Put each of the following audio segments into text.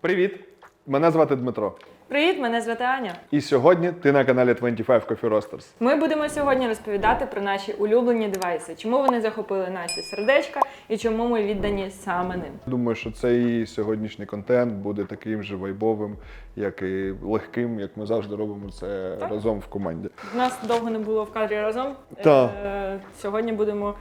Привіт! Мене звати Дмитро. Привіт, мене звати Аня. І сьогодні ти на каналі 25 Coffee Roasters. Ми будемо сьогодні розповідати про наші улюблені девайси, чому вони захопили наші сердечка і чому ми віддані саме ним. Думаю, що цей сьогоднішній контент буде таким же вайбовим, як і легким, як ми завжди робимо це Так. разом в команді. Нас довго не було в кадрі разом. Так. Е, сьогодні будемо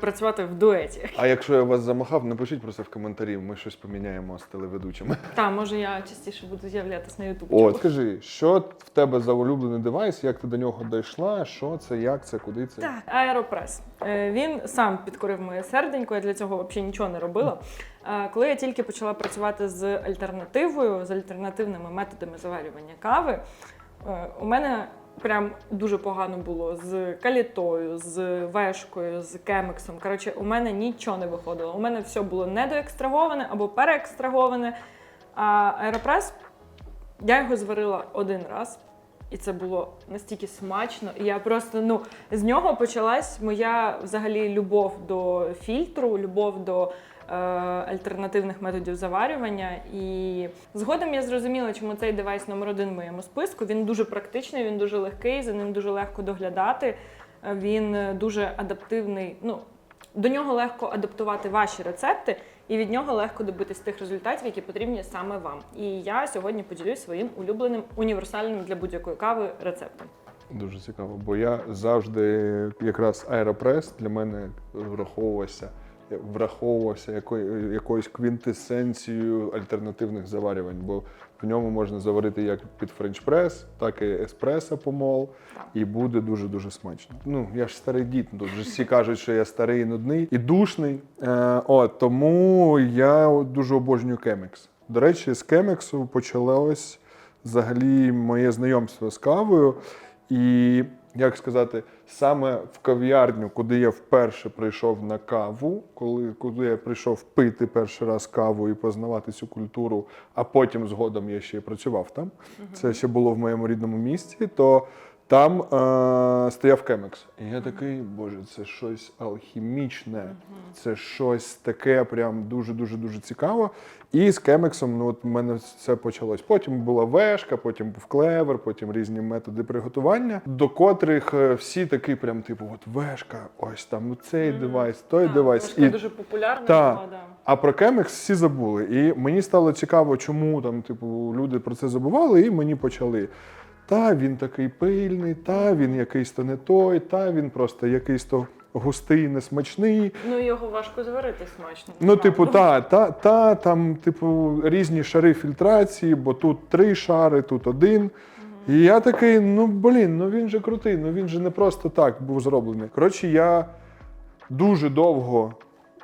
працювати в дуеті. А якщо я вас замахав, напишіть просто в коментарі, ми щось поміняємо з телеведучими. Та може я частіше буду з'являтися на Ютуб. От, скажи, що в тебе за улюблений девайс, як ти до нього дійшла, що це, як це, куди це? Так, аеропрес. Е, Він сам підкорив моє серденько, я для цього взагалі нічого не робила. Е, Коли я тільки почала працювати з альтернативою, з альтернативними методами заварювання кави, у мене прям дуже погано було з калітою, з вешкою, з кемексом. Коротше, у мене нічого не виходило. У мене все було недоекстраговане або переекстраговане. А аеропрес я його зварила один раз, і це було настільки смачно. І я просто ну з нього почалась моя взагалі любов до фільтру, любов до е, альтернативних методів заварювання. І згодом я зрозуміла, чому цей девайс номер один в моєму списку. Він дуже практичний, він дуже легкий, за ним дуже легко доглядати. Е, Він е, дуже адаптивний. Ну до нього легко адаптувати ваші рецепти, і від нього легко добитись тих результатів, які потрібні саме вам. І я сьогодні поділюсь своїм улюбленим універсальним для будь-якої кави рецептом. Дуже цікаво, бо я завжди якраз аеропрес для мене враховувався. Враховувався якою, якоюсь квінтесенцією альтернативних заварювань, бо в ньому можна заварити як під френч-прес, так і еспресо помол, і буде дуже дуже смачно. Ну я ж старий дід. Тут же всі кажуть, що я старий і нудний і душний. Е, от тому я дуже обожнюю кемекс. До речі, з кемексу почалось взагалі моє знайомство з кавою. І як сказати, саме в кав'ярню, куди я вперше прийшов на каву, коли куди я прийшов пити перший раз каву і познавати цю культуру, а потім згодом я ще й працював там. Це ще було в моєму рідному місті. То там е, стояв кемекс. І я такий, боже, це щось алхімічне, це щось таке, прям дуже дуже цікаво. І з кемексом, ну от в мене це почалось. Потім була вешка, потім був клевер, потім різні методи приготування, до котрих е, всі такі, прям, типу, от вешка, ось там, ну цей девайс, той девайс. Важка дуже популярна Та. була, да. А про Кемекс всі забули. І мені стало цікаво, чому там, типу, люди про це забували, і мені почали. Та він такий пильний, та він якийсь то не той, та він просто якийсь то густий, несмачний. Ну його важко зварити смачно. Ну, типу, та, та, та, там, типу, різні шари фільтрації, бо тут три шари, тут один. І я такий, ну блін, ну він же крутий, ну він же не просто так був зроблений. Коротше, я дуже довго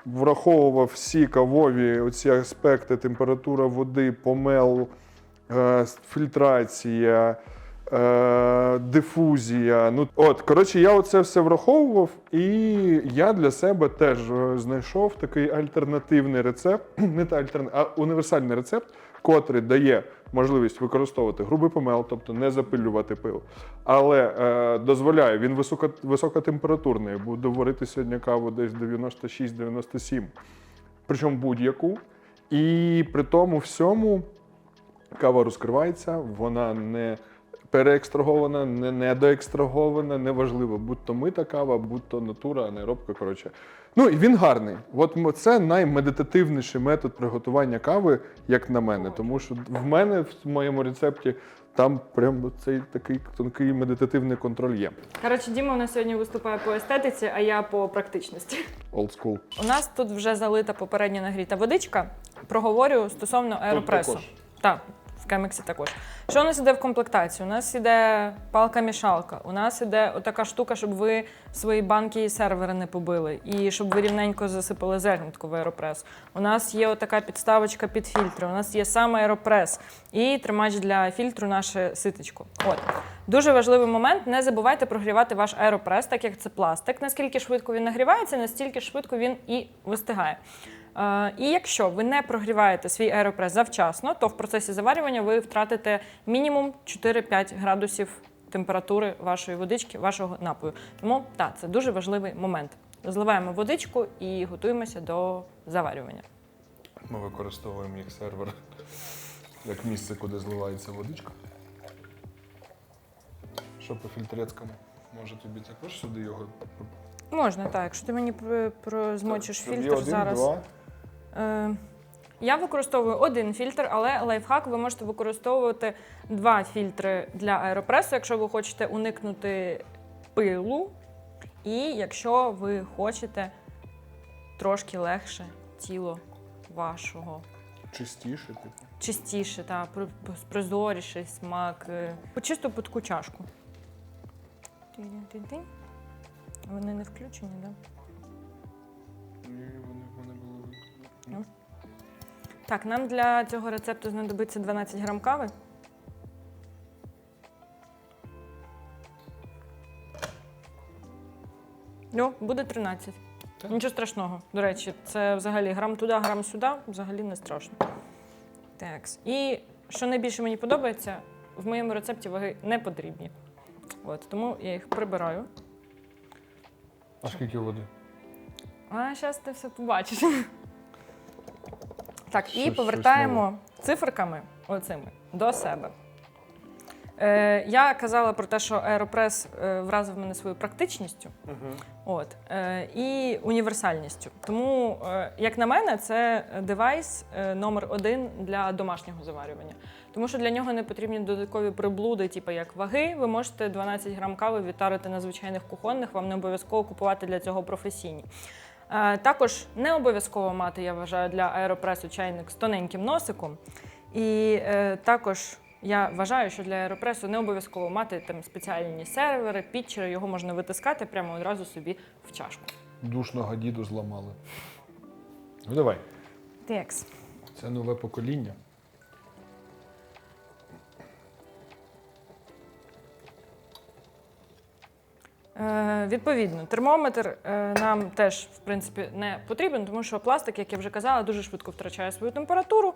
враховував всі кавові оці аспекти: температура води, помел, е, фільтрація. Е, дифузія. Ну от, коротше, я оце все враховував, і я для себе теж е, знайшов такий альтернативний рецепт, не та альтерна, а універсальний рецепт, котрий дає можливість використовувати грубий помел, тобто не запилювати пил. Але е, дозволяє, він високо, високотемпературний. Буду варити сьогодні каву десь 96-97, причому будь-яку. І при тому всьому кава розкривається, вона не переекстрагована, не недоекстрагована, неважливо, будь то мита кава, будь то натура, анаеробка, коротше. Ну і він гарний. От це наймедитативніший метод приготування кави, як на мене. Тому що в мене в моєму рецепті там прям цей такий тонкий медитативний контроль є. Коротше, Діма у нас сьогодні виступає по естетиці, а я по практичності. Old school. У нас тут вже залита попередньо нагріта водичка. Проговорю стосовно аеропресу. Так, в кемексі також. Що у нас іде в комплектації? У нас іде палка-мішалка, у нас іде отака штука, щоб ви свої банки і сервери не побили, і щоб ви рівненько засипали зернятку в аеропрес. У нас є отака підставочка під фільтри, у нас є сам аеропрес і тримач для фільтру наше ситечко. От. Дуже важливий момент: не забувайте прогрівати ваш аеропрес, так як це пластик. Наскільки швидко він нагрівається, настільки швидко він і вистигає. І якщо ви не прогріваєте свій аеропрес завчасно, то в процесі заварювання ви втратите мінімум 4-5 градусів температури вашої водички, вашого напою. Тому так, це дуже важливий момент. Зливаємо водичку і готуємося до заварювання. Ми використовуємо як сервер, як місце, куди зливається водичка. Що по фільтрецькому? Може тобі також сюди його Можна, так. Якщо ти мені пр- про змочиш Тобі фільтр один, зараз. Два. Е, я використовую один фільтр, але лайфхак ви можете використовувати два фільтри для аеропресу, якщо ви хочете уникнути пилу, і якщо ви хочете трошки легше тіло вашого. Чистіше, типу. Чистіше, та при- прозоріший смак. е, Почисту по таку чашку. Вони не включені, так? Да? Так, нам для цього рецепту знадобиться 12 грам кави. Ну, буде 13. Так. Нічого страшного. До речі, це взагалі грам туди, грам сюди, взагалі не страшно. Так. І що найбільше мені подобається, в моєму рецепті ваги не потрібні. От, тому я їх прибираю. А скільки води? А зараз ти все побачиш. Так, і повертаємо циферками оцими до себе. Е, я казала про те, що Аеропрес е, вразив мене своєю практичністю Угу. от, е, і універсальністю. Тому, е, як на мене, це девайс е, номер один для домашнього заварювання. Тому що для нього не потрібні додаткові приблуди, типу як ваги. Ви можете 12 грам кави відтарити на звичайних кухонних, вам не обов'язково купувати для цього професійні. Е, Також не обов'язково мати, я вважаю, для аеропресу чайник з тоненьким носиком. І е, також я вважаю, що для аеропресу не обов'язково мати там спеціальні сервери, пітчери, його можна витискати прямо одразу собі в чашку. Душного діду зламали. Ну давай. Текс. Це нове покоління. Е, відповідно, термометр е, нам теж в принципі не потрібен, тому що пластик, як я вже казала, дуже швидко втрачає свою температуру.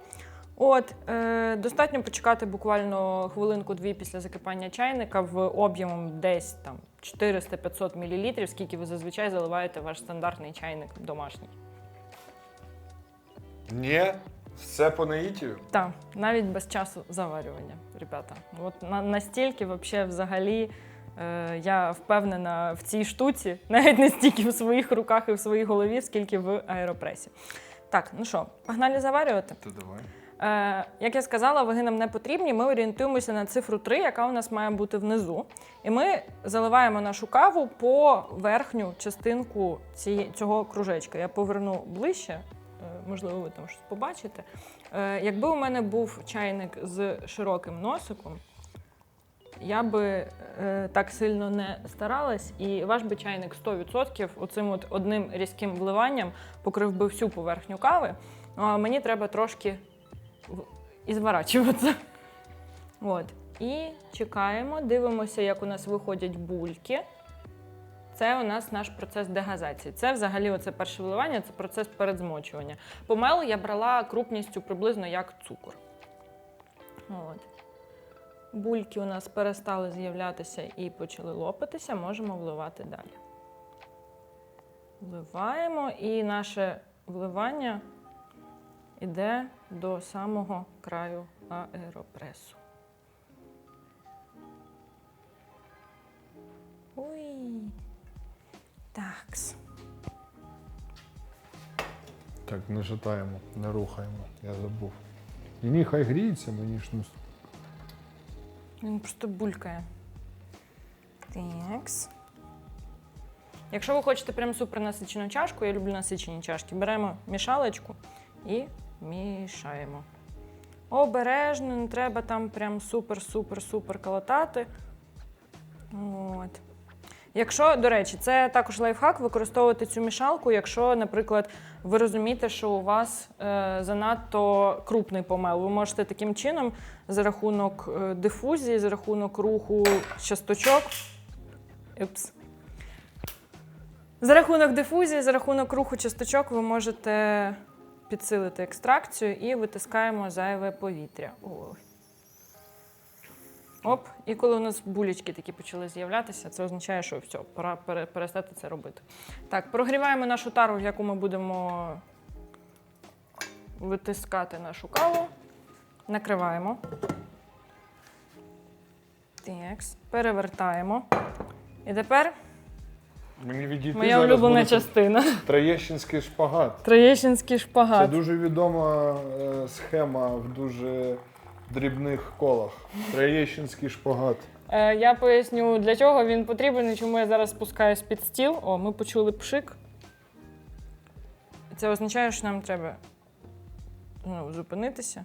От е, достатньо почекати буквально хвилинку-дві після закипання чайника в об'ємом десь там 400-500 мл, скільки ви зазвичай заливаєте ваш стандартний чайник домашній. Ні, все по наїтію. Так, навіть без часу заварювання, ребята. От на, настільки вообще взагалі я впевнена в цій штуці, навіть не стільки в своїх руках і в своїй голові, скільки в аеропресі. Так, ну що, погнали заварювати. То давай. Е, як я сказала, ваги нам не потрібні. Ми орієнтуємося на цифру 3, яка у нас має бути внизу. І ми заливаємо нашу каву по верхню частинку ціє- цього кружечка. Я поверну ближче, е, можливо, ви там щось побачите. Е, якби у мене був чайник з широким носиком, я би е, так сильно не старалась, і ваш би чайник 100% оцим от одним різким вливанням покрив би всю поверхню кави. Ну, а мені треба трошки і зворачуватися. От. І чекаємо, дивимося, як у нас виходять бульки. Це у нас наш процес дегазації. Це взагалі оце перше вливання, це процес передзмочування. Помелу я брала крупністю приблизно як цукор. От. Бульки у нас перестали з'являтися і почали лопатися, можемо вливати далі. Вливаємо, і наше вливання йде до самого краю аеропресу. Ой. Такс. Так, не шатаємо, не рухаємо. Я забув. І ні, хай гріється, мені ж ну. Він просто булькає. Такс. Якщо ви хочете прям супер насичену чашку, я люблю насичені чашки, беремо мішалочку і мішаємо. Обережно, не треба там прям супер-супер-супер колотати. От. Якщо, до речі, це також лайфхак використовувати цю мішалку, якщо, наприклад, ви розумієте, що у вас е, занадто крупний помел. Ви можете таким чином за рахунок е, дифузії, за рахунок руху часточок. Упс. За рахунок дифузії, за рахунок руху часточок ви можете підсилити екстракцію і витискаємо зайве повітря. Ой. Оп, і коли у нас булечки такі почали з'являтися, це означає, що все, пора перестати це робити. Так, прогріваємо нашу тару, в яку ми будемо витискати нашу каву. Накриваємо. Текс. Перевертаємо. І тепер Мені відійти моя зараз улюблена буде частина. Троєщинський шпагат. Троєщинський Це дуже відома е, схема в дуже дрібних колах. Троєщинський шпагат. Е, я поясню, для чого він потрібен і чому я зараз спускаюсь під стіл. О, ми почули пшик. Це означає, що нам треба ну, зупинитися.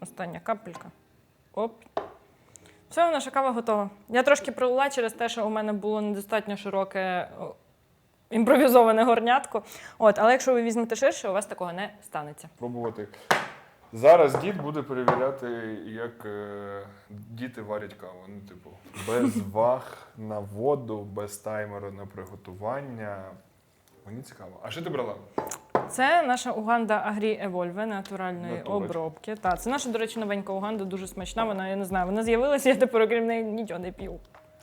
Остання капелька. Оп. Все, наша кава готова. Я трошки пролила через те, що у мене було недостатньо широке імпровізоване горнятко. От, але якщо ви візьмете ширше, у вас такого не станеться. Пробувати. Зараз дід буде перевіряти, як е, діти варять каву. Ну, типу, без ваг на воду, без таймеру на приготування. Мені цікаво. А що ти брала? Це наша Уганда Агрі Евольве натуральної Натурочка. обробки. Так, це наша, до речі, новенька Уганда, дуже смачна. Вона, я не знаю, вона з'явилася, я тепер окрім неї нічого не п'ю.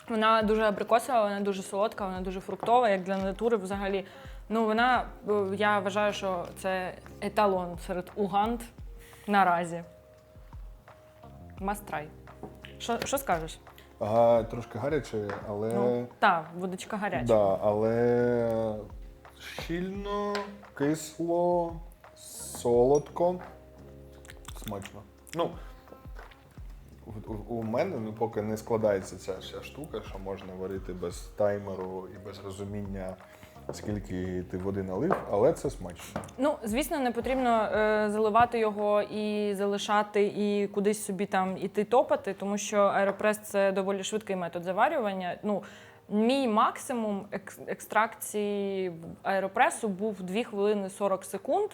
Вона дуже абрикосова, вона дуже солодка, вона дуже фруктова, як для натури взагалі. Ну, вона, е, я вважаю, що це еталон серед Уганд наразі. Мастрай. Що, що скажеш? Ага, трошки гаряче, але. Ну, так, водичка гаряча. Да, але щільно, кисло, солодко, смачно. Ну, у, у- у мене ну, поки не складається ця вся штука, що можна варити без таймеру і без розуміння, скільки ти води налив, але це смачно. Ну, звісно, не потрібно е, заливати його і залишати, і кудись собі там іти топати, тому що аеропрес це доволі швидкий метод заварювання. Ну, мій максимум ек- екстракції аеропресу був 2 хвилини 40 секунд.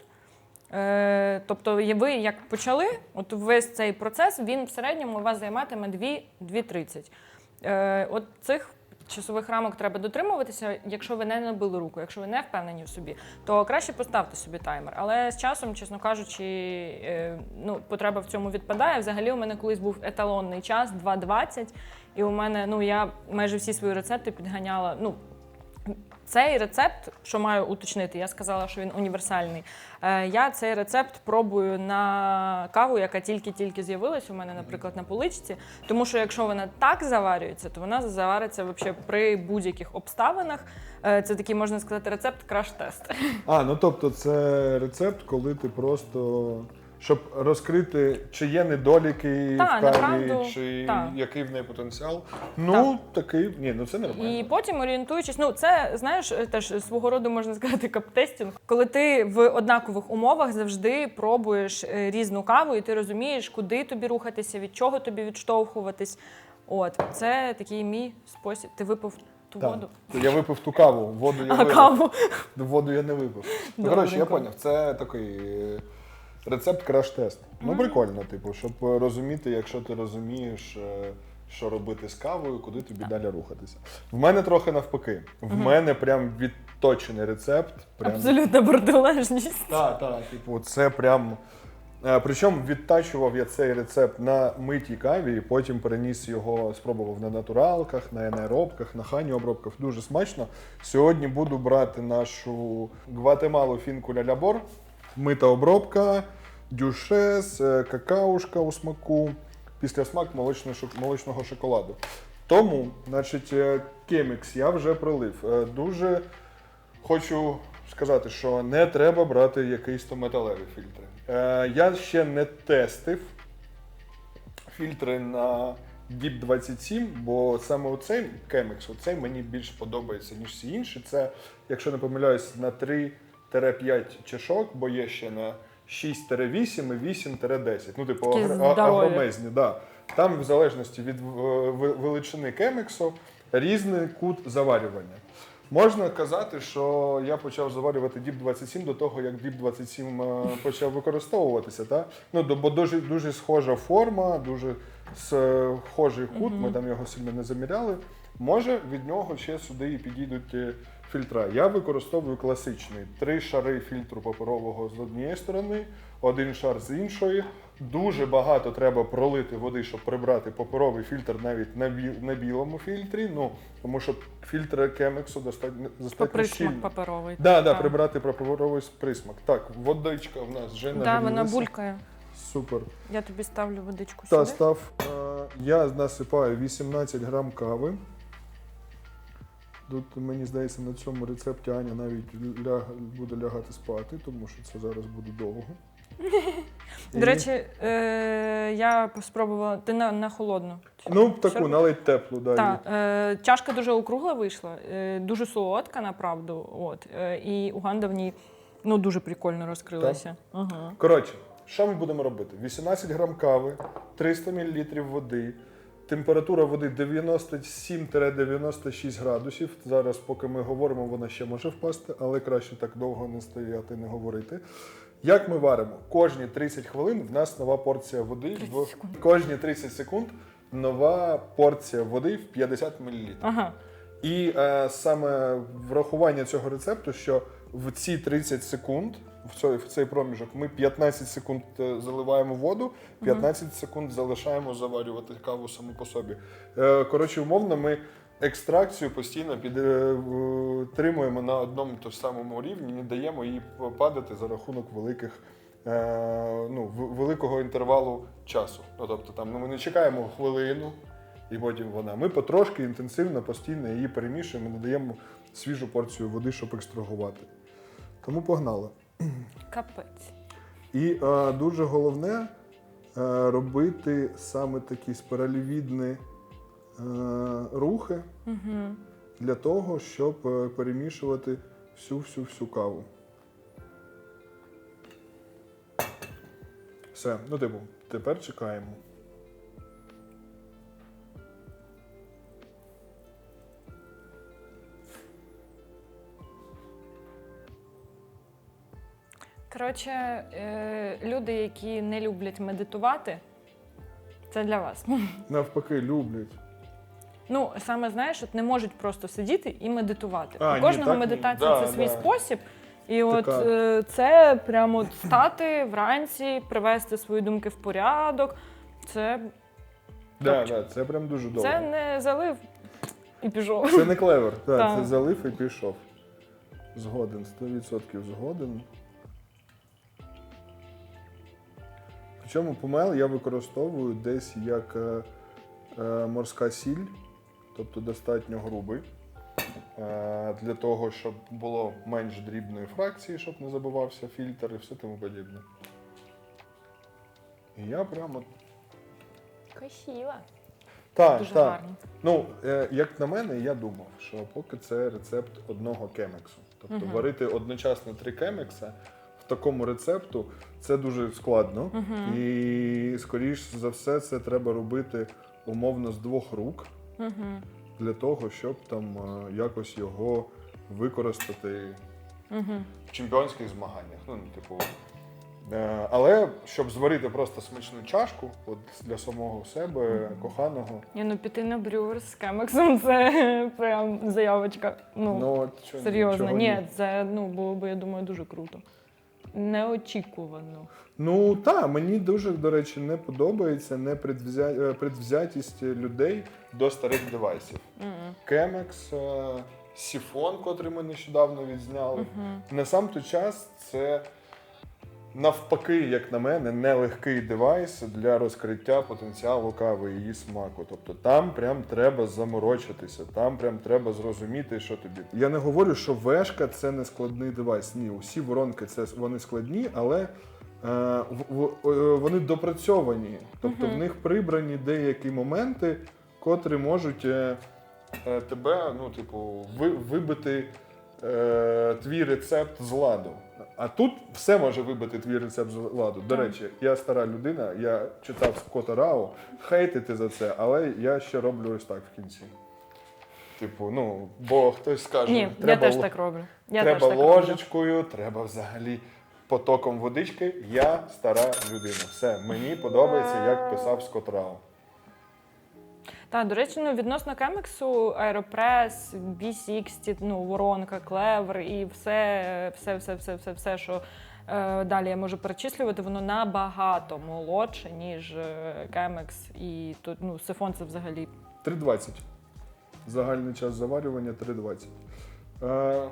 Е, тобто, ви як почали, от весь цей процес він в середньому у вас займатиме 2 2.30. Е, от цих часових рамок треба дотримуватися, якщо ви не набили руку, якщо ви не впевнені в собі, то краще поставте собі таймер. Але з часом, чесно кажучи, е, ну, потреба в цьому відпадає. Взагалі, у мене колись був еталонний час 2.20, і у мене ну я майже всі свої рецепти підганяла. Ну, цей рецепт, що маю уточнити, я сказала, що він універсальний. Е, Я цей рецепт пробую на каву, яка тільки-тільки з'явилась у мене, наприклад, на поличці. Тому що якщо вона так заварюється, то вона завариться вообще при будь-яких обставинах. Е, Це такий, можна сказати, рецепт краш-тест. А, ну тобто це рецепт, коли ти просто. Щоб розкрити, чи є недоліки Та, в каві, направду, чи та. який в неї потенціал. Ну, такий. Ні, ну це нормально. І потім орієнтуючись, ну це знаєш, теж свого роду можна сказати каптестінг, коли ти в однакових умовах завжди пробуєш е, різну каву, і ти розумієш, куди тобі рухатися, від чого тобі відштовхуватись. От це такий мій спосіб. Ти випив ту Так. воду, Я випив ту каву, воду я а випив. каву. Воду я не випив. Ну, коротше, я поняв, це такий е, рецепт краш-тест. Ну, прикольно, типу, щоб розуміти, якщо ти розумієш, е, що робити з кавою, куди тобі далі рухатися. В мене трохи навпаки. В мене прям відточений рецепт. Прям... Абсолютна протилежність. Так, так. Типу, це прям. е, Причому відтачував я цей рецепт на митій каві, і потім переніс його, спробував на натуралках, на енеробках, на хані обробках. Дуже смачно. Сьогодні буду брати нашу гватемалу фінку лялябор, мита обробка, дюшес, е, какаушка у смаку, після смак молочного, шоколаду. Тому, значить, е, кемікс я вже пролив. Е, Дуже Хочу сказати, що не треба брати якийсь то металеві фільтри. Е, я ще не тестив фільтри на Deep 27, бо саме оцей Chemex, оцей мені більш подобається, ніж всі інші. Це, якщо не помиляюсь, на 3-5 чашок, бо є ще на 6-8 і 8-10. Ну, типу, Такі агр- а- здорові. агромезні, да. Там, в залежності від е, ви- величини кемексу, різний кут заварювання. Можна казати, що я почав заварювати Deep 27 до того, як Deep 27 е, почав використовуватися. Та? Ну, до- бо дуже, дуже схожа форма, дуже схожий кут, ми там його сильно не заміряли. Може, від нього ще сюди і підійдуть е, фільтра. Я використовую класичний три шари фільтру паперового з однієї сторони, один шар з іншої, Дуже багато треба пролити води, щоб прибрати паперовий фільтр навіть на, бі- на білому фільтрі. Ну тому що фільтр кемексу достатньо достатньо Поприсмак щільний. паперовий. Да, да, Так. прибрати паперовий присмак. Так, водичка в нас вже Да, вона булькає. Супер. Я тобі ставлю водичку Та сюди. став. е, Я насипаю 18 грам кави. Тут, мені здається, на цьому рецепті Аня навіть ляг, буде лягати спати, тому що це зараз буде довго. І- До речі, е, я спробувала. Ти на, на холодну. ну таку робиш? налить теплу, да. Так, е, чашка дуже округла вийшла, е, дуже солодка, направду. От, е, і Уганда в ній ну, дуже прикольно розкрилася. Ага. Коротше, що ми будемо робити? 18 грам кави, 300 мл води, температура води 97-96 градусів. Зараз, поки ми говоримо, вона ще може впасти, але краще так довго не стояти, не говорити. Як ми варимо? Кожні 30 хвилин в нас нова порція води. 30 В кожні 30 секунд нова порція води в 50 мл. Ага. І е, саме врахування цього рецепту, що в ці 30 секунд, в цей, в цей проміжок, ми 15 секунд е, заливаємо воду, 15 секунд залишаємо заварювати каву саму по собі. Е, коротше, умовно, ми екстракцію постійно підтримуємо на одному то ж самому рівні, не даємо їй падати за рахунок великих. е, Ну, великого інтервалу часу. Ну, тобто там ну, ми не чекаємо хвилину, і потім вона. Ми потрошки інтенсивно, постійно її перемішуємо, додаємо свіжу порцію води, щоб екстрагувати. Тому погнали. Капець. І е, дуже головне е, робити саме такі спиралівідні е, рухи Угу. для того, щоб е, перемішувати всю-всю-всю каву. Все, ну типу, тепер чекаємо. Коротше, е, люди, які не люблять медитувати, це для вас. Навпаки, люблять. Ну, саме знаєш, от не можуть просто сидіти і медитувати. А, У ні, кожного так ні. медитація Да, це свій да. спосіб. І от Така. е, це прямо от стати вранці, привести свої думки в порядок. Це, Да, да, це прям дуже довго. це не залив і пішов. Це не клевер, да, Так. це залив і пішов. Згоден, 100% згоден. Причому помел я використовую десь як е, е, морська сіль, тобто достатньо грубий. Е, для того, щоб було менш дрібної фракції, щоб не забивався фільтр і все тому подібне. І я прямо. Красиво. Так, Дуже так. гарно. Ну, як на мене, я думав, що поки це рецепт одного кемексу. Тобто Мгм. варити одночасно три кемекса такому рецепту це дуже складно. Мгм. І, скоріш за все, це треба робити умовно з двох рук Угу. для того, щоб там е, якось його використати Угу. в чемпіонських змаганнях. Ну, типу. Е, Але щоб зварити просто смачну чашку от для самого себе, коханого, Ні, ну піти на брюер з кемексом це прям заявочка. Ну, ну серйозно, чого ні, це ну, було би, я думаю, дуже круто. Неочікувано. Ну так, мені дуже, до речі, не подобається непредвзя... е, предвзятість людей до старих девайсів. Кемекс, е, Сіфон, котрий ми нещодавно відзняли. На сам той час це навпаки, як на мене, нелегкий девайс для розкриття потенціалу кави і її смаку. Тобто там прям треба заморочитися, там прям треба зрозуміти, що тобі. Я не говорю, що вешка це не складний девайс. Ні, усі воронки це вони складні, але е, е, вони допрацьовані. Тобто в них прибрані деякі моменти, котрі можуть е, тебе, ну, типу, ви, вибити твій рецепт з ладу. А тут все може вибити твій рецепт з ладу. До речі, я стара людина, я читав Скотта Рау, хейтити за це, але я ще роблю ось так в кінці. Типу, ну, бо хтось скаже, Ні, я треба, теж так роблю. Я треба теж так роблю. ложечкою, треба взагалі потоком водички. Я стара людина. Все, мені подобається, як писав Скотт Рау. Так, до речі, ну відносно кемексу, Аеропрес, B60, ну, воронка, клевер і все, все, все, все, все, все, що Е, Далі я можу перечислювати, воно набагато молодше, ніж е, Chemex. І тут ну, сифон це взагалі 3,20. Загальний час заварювання 3,20. Е,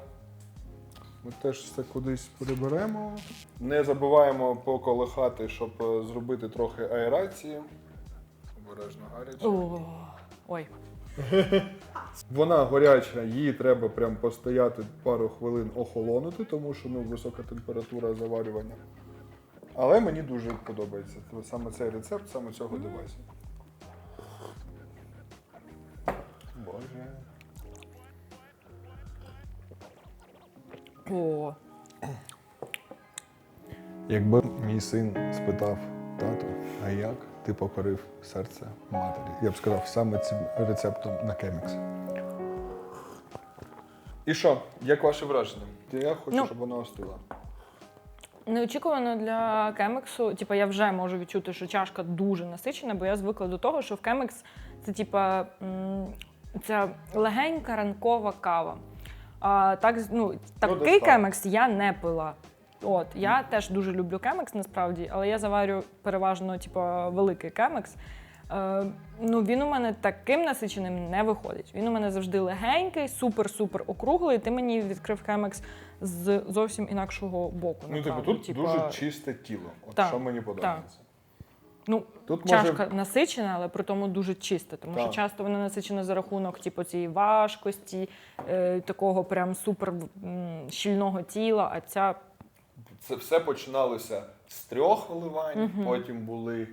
Ми теж це кудись приберемо. Не забуваємо поколихати, щоб зробити трохи аерації. Обережно гаряче. О, ой. Вона горяча, її треба прям постояти пару хвилин охолонути, тому що ну, висока температура заварювання. Але мені дуже подобається саме цей рецепт, саме цього девайсу. Боже. О, Якби мій син спитав тату, а як ти покорив серце матері? Я б сказав саме цим рецептом на кемікс. І що, як ваше враження? Я хочу, Ну. щоб вона остила. Неочікувано для кемексу, типу, я вже можу відчути, що чашка дуже насичена, бо я звикла до того, що в кемекс це типа ця легенька ранкова кава. А так, ну, такий десь кемекс я не пила. От, я теж дуже люблю кемекс насправді, але я заварю переважно типу, великий кемекс. Е, ну, він у мене таким насиченим не виходить. Він у мене завжди легенький, супер-супер округлий. Ти мені відкрив кемекс з зовсім інакшого боку. Ну, типу, тут Типа, дуже чисте тіло. От Так, що мені подобається. Ну, Тут може чашка насичена, але при тому дуже чиста, тому що часто вона насичена за рахунок типу, цієї важкості, е, такого прям супер м, щільного тіла, а ця це все починалося з трьох вливань, Мгм. потім були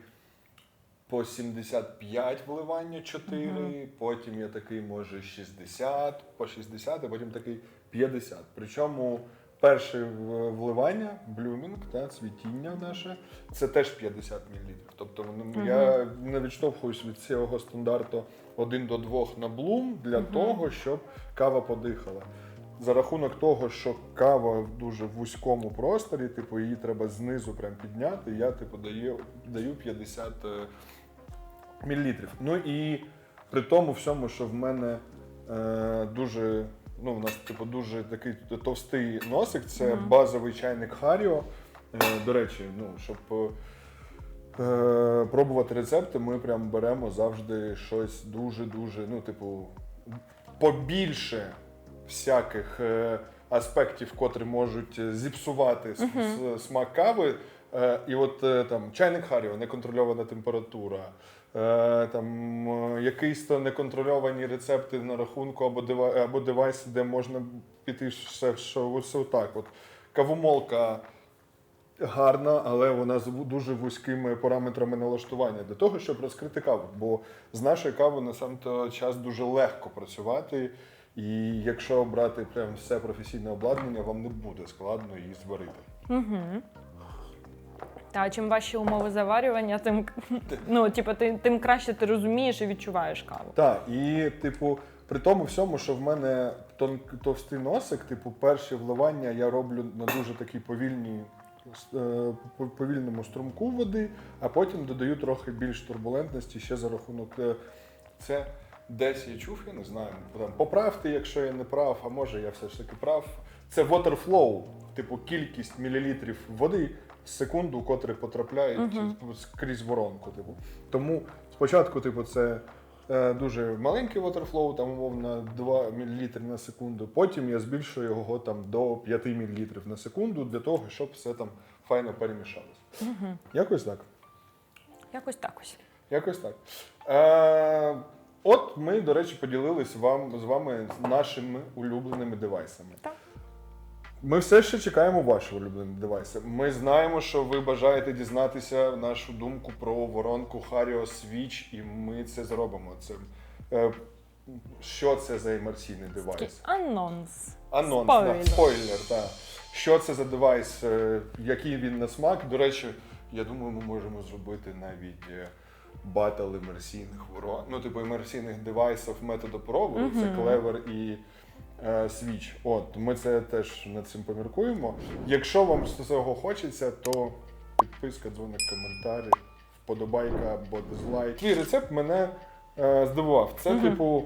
по 75 вливання 4, потім я такий, може, 60, по 60, а потім такий 50. Причому перше вливання, блюмінг, та, цвітіння наше, це теж 50 мл. Тобто вони- я не відштовхуюсь від цього стандарту 1 до 2 на блум для того, щоб кава подихала. За рахунок того, що кава в дуже вузькому просторі, типу, її треба знизу прям підняти, я типу даю, даю 50 е, мілілітрів. Ну і при тому всьому, що в мене е, дуже, ну, в нас типу дуже такий товстий носик, це Мгм. базовий чайник Харіо. Е, до речі, ну, щоб е, е, пробувати рецепти, ми прям беремо завжди щось дуже-дуже, ну, типу, побільше всяких е, аспектів, котрі можуть е, зіпсувати с- с- смак кави. Е, і от там чайник Харіо, неконтрольована температура, там якісь то неконтрольовані рецепти на рахунку або, дева, або девайси, де можна піти все, що все так. От кавомолка гарна, але вона з дуже вузькими параметрами налаштування для того, щоб розкрити каву. Бо з нашою кавою на сам то час дуже легко працювати. І якщо брати прям все професійне обладнання, вам не буде складно її зварити. Угу. Та чим важчі умови заварювання, тим ну, типу, ти, тим краще ти розумієш і відчуваєш каву. Так, і типу, при тому всьому, що в мене тон, товстий носик, типу, перші вливання я роблю на дуже такій повільній. е, повільному струмку води, а потім додаю трохи більш турбулентності ще за рахунок. е, Це десь я чув, я не знаю. Там, поправте, якщо я не прав, а може я все ж таки прав. Це water flow, типу кількість мілілітрів води в секунду, котрі потрапляють скрізь воронку. Типу. Тому спочатку, типу, це е, дуже маленький waterflow, там умовно 2 мл на секунду. Потім я збільшую його там до 5 мл на секунду для того, щоб все там файно перемішалося. Якось так. Якось так ось. Якось так. Е, от ми, до речі, поділились вам, з вами нашими улюбленими девайсами. Так. Ми все ще чекаємо ваші улюблені девайси. Ми знаємо, що ви бажаєте дізнатися нашу думку про воронку Hario Switch, і ми це зробимо. Це, е, що це за емерційний девайс? Анонс. Анонс, Спойлер. Да, спойлер, так. Що це за девайс, е, який він на смак. До речі, я думаю, ми можемо зробити навіть е, батл емерсійних ворон. Ну, типу емерсійних девайсів методопроводу. Це клевер і е, свіч. От, ми це теж над цим поміркуємо. Якщо вам з цього хочеться, то підписка, дзвоник, коментарі, вподобайка або дизлайк. Твій рецепт мене е, здивував. Це, типу.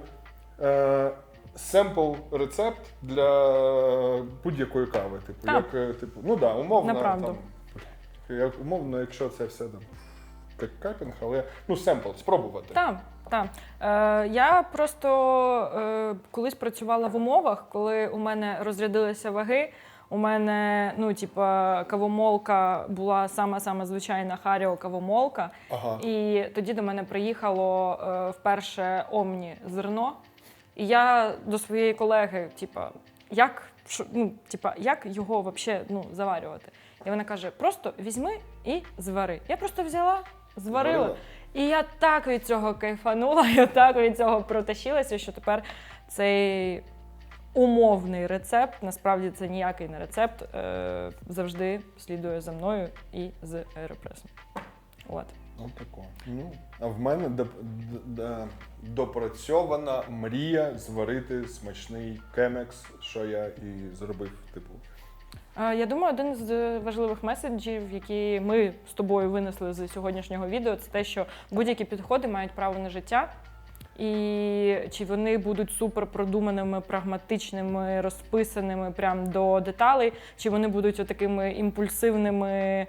Е, семпл рецепт для будь-якої кави. Типу, Так. як, е, типу, ну да, умовно, Направду. там, як, умовно, якщо це все там капінг, але ну семпл, спробувати. Так, так. Е, я просто е, колись працювала в умовах, коли у мене розрядилися ваги. У мене, ну, типа, кавомолка була сама сама звичайна Харіо кавомолка. Ага. І тоді до мене приїхало е, вперше Омні зерно. І я до своєї колеги, типа, як, що, ну, типа, як його вообще, ну, заварювати? І вона каже: просто візьми і звари. Я просто взяла, зварила. І я так від цього кайфанула, я так від цього протащилася, що тепер цей умовний рецепт, насправді це ніякий не рецепт, е, завжди слідує за мною і з аеропресом. От. Ну, тако. Ну, а в мене доп- д- д- допрацьована мрія зварити смачний кемекс, що я і зробив, типу. Я думаю, один з важливих меседжів, які ми з тобою винесли з сьогоднішнього відео, це те, що будь-які підходи мають право на життя. І чи вони будуть супер продуманими, прагматичними, розписаними прям до деталей, чи вони будуть отакими імпульсивними, е,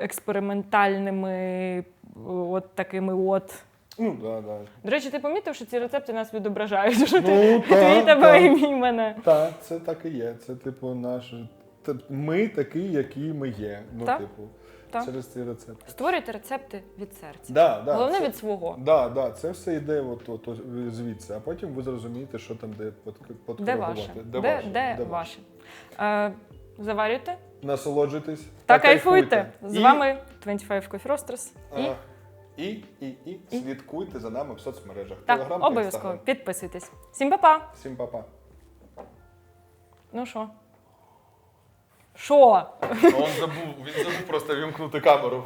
експериментальними, от такими от. Ну, да, да. До речі, ти помітив, що ці рецепти нас відображають? Що Ну, ти, твій тебе так. і мій мене. Так, це так і є. Це, типу, наш. Та- Ми такі, які ми є. Ну, Так. типу, Так. через ці рецепти. Створюйте рецепти від серця. Да, да, Головне це, від свого. Да, да, це все йде от, от, от звідси, а потім ви зрозумієте, що там де под, Де ваше? Де, Де, ваше? де Де ваше? Е, заварюйте Насолоджуйтесь та кайфуйте. З І- вами 25 Coffee Roasters. І А, і, і, і, слідкуйте за нами в соцмережах. так, Телеграм та обов'язково підписуйтесь. Всім па-па! Всім па-па. Ну що? Що? Он забув, він забув просто вімкнути камеру.